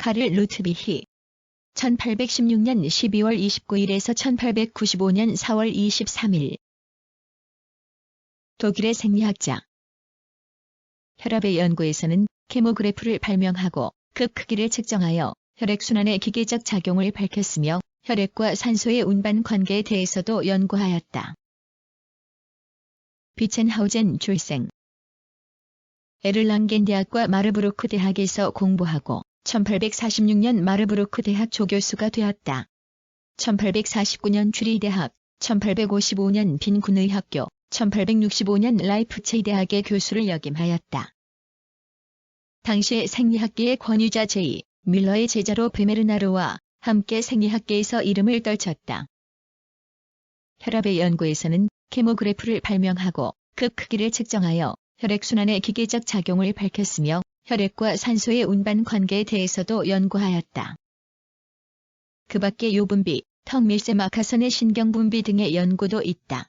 카를 루트비히. 1816년 12월 29일에서 1895년 4월 23일. 독일의 생리학자. 혈압의 연구에서는 케모그래프를 발명하고 그 크기를 측정하여 혈액순환의 기계적 작용을 밝혔으며 혈액과 산소의 운반 관계에 대해서도 연구하였다. 비첸하우젠 출생. 에를랑겐 대학과 마르부르크 대학에서 공부하고 1846년 마르부르크 대학 조교수가 되었다. 1849년 주리 대학, 1855년 빈군의 학교, 1865년 라이프체이 대학의 교수를 역임하였다. 당시의 생리학계의 권위자 제2 밀러의 제자로 베메르나르와 함께 생리학계에서 이름을 떨쳤다. 혈압의 연구에서는 케모그래프를 발명하고 그 크기를 측정하여 혈액순환의 기계적 작용을 밝혔으며 혈액과 산소의 운반 관계에 대해서도 연구하였다. 그 밖에 요분비, 턱 밀세 마카선의 신경분비 등의 연구도 있다.